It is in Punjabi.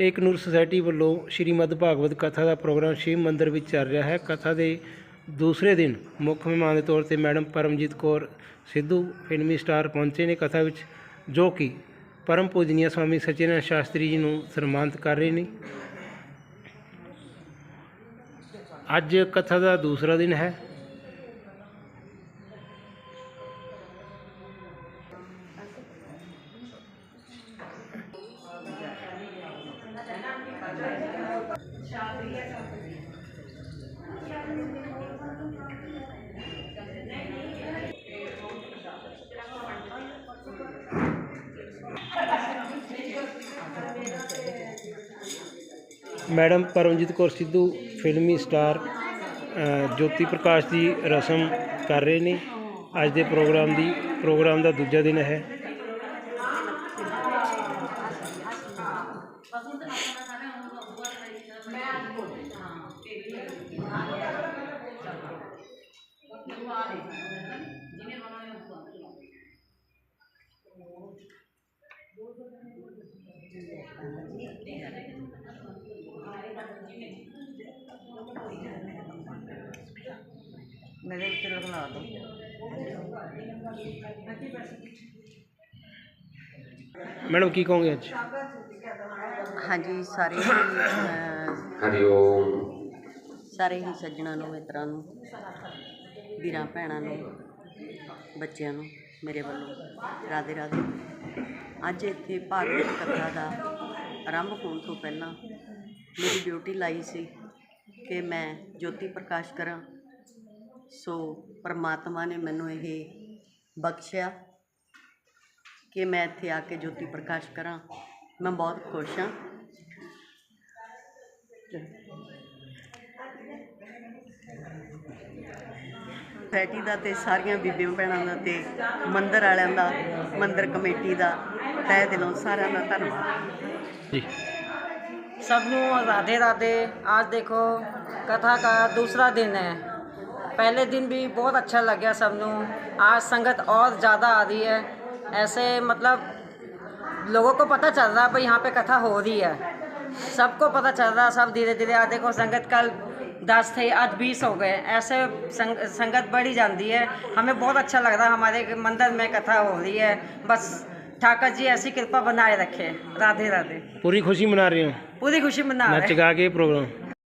ਏਕ ਨੂਰ ਸੁਸਾਇਟੀ ਵੱਲੋਂ ਸ਼੍ਰੀਮਦ ਭਾਗਵਤ ਕਥਾ ਦਾ ਪ੍ਰੋਗਰਾਮ ਸ਼ਿਵ ਮੰਦਿਰ ਵਿੱਚ ਚੱਲ ਰਿਹਾ ਹੈ। ਕਥਾ ਦੇ ਦੂਸਰੇ ਦਿਨ ਮੁੱਖ ਮਹਿਮਾਨ ਦੇ ਤੌਰ ਤੇ ਮੈਡਮ ਪਰਮਜੀਤ ਕੌਰ ਸਿੱਧੂ ਫਿਲਮੀ ਸਟਾਰ ਪਹੁੰਚੇ ਨੇ ਕਥਾ ਵਿੱਚ, ਜੋ ਕਿ ਪਰਮ ਪੂਜਨੀय ਸਵਾਮੀ ਸਚਿਦਾਨੰਦ ਸ਼ਾਸਤਰੀ ਜੀ ਨੂੰ ਸਨਮਾਨਿਤ ਕਰ ਰਹੇ ਨੇ। ਅੱਜ ਕਥਾ ਦਾ ਦੂਸਰਾ ਦਿਨ ਹੈ। ਮੈਡਮ ਪਰਮਜੀਤ ਕੌਰ ਸਿੱਧੂ, ਫਿਲਮੀ ਸਟਾਰ ਜੋਤੀ ਪ੍ਰਕਾਸ਼ ਦੀ ਰਸਮ ਕਰ ਰਹੇ ਨੇ। ਅੱਜ ਦੇ ਪ੍ਰੋਗਰਾਮ ਦੀ, ਪ੍ਰੋਗਰਾਮ ਦਾ ਦੂਜਾ ਦਿਨ ਹੈ। ਮੇਰੇ ਉੱਤੇ ਲਗਵਾ ਦੋ ਮੈਡਮ ਕੀ ਕਹੋਗੇ ਅੱਜ ਹਾਂਜੀ ਸਾਰੇ ਹੀ ਅਹ, ਹਰੀ ਓਮ। ਸਾਰੇ ਹੀ ਸੱਜਣਾ ਨੂੰ, ਮਿੱਤਰਾਂ ਨੂੰ, ਵੀਰਾਂ ਭੈਣਾਂ ਨੂੰ, ਬੱਚਿਆਂ ਨੂੰ, ਮੇਰੇ ਵੱਲੋਂ ਰਾਧੇ ਰਾਧੇ। ਅੱਜ ਇੱਥੇ ਭਾਗਵਤ ਕਥਾ ਦਾ ਆਰੰਭ ਹੋਣ ਤੋਂ ਪਹਿਲਾਂ ਮੇਰੀ ਡਿਊਟੀ ਲਾਈ ਸੀ ਕਿ ਮੈਂ ਜੋਤੀ ਪ੍ਰਕਾਸ਼ ਕਰਾਂ। ਸੋ ਪਰਮਾਤਮਾ ਨੇ ਮੈਨੂੰ ਇਹ ਬਖਸ਼ਿਆ ਕਿ ਮੈਂ ਇੱਥੇ ਆ ਕੇ ਜੋਤੀ ਪ੍ਰਕਾਸ਼ ਕਰਾਂ। ਮੈਂ ਬਹੁਤ ਖੁਸ਼ ਹਾਂ। ਸੋਸਾਇਟੀ ਦਾ ਤੇ ਸਾਰੀਆਂ ਬੀਬੀਆਂ ਭੈਣਾਂ ਦਾ ਤੇ ਮੰਦਿਰ ਵਾਲਿਆਂ ਦਾ ਮੰਦਿਰ ਕਮੇਟੀ ਦਾ ਤਹਿ ਦਿਲੋਂ ਸਾਰਿਆਂ ਦਾ ਧੰਨਵਾਦ ਜੀ सबनू राधे राधे आज देखो कथा का दूसरा दिन है पहले दिन भी बहुत अच्छा लग गया सबनू आज संगत और ज़्यादा आ रही है ऐसे मतलब लोगों को पता चल रहा है भाई यहाँ पे कथा हो रही है सबको पता चल रहा सब धीरे धीरे आज देखो संगत कल दस थे आज बीस हो गए ऐसे संग, संगत बढ़ी जाती है हमें बहुत अच्छा लग रहा है हमारे मंदिर में कथा हो रही है बस ठाकर जी ऐसी कृपा बनाए रखे राधे राधे पूरी खुशी मना रही हूँ पूरी खुशी मना रहे हैं। गा के प्रोग्राम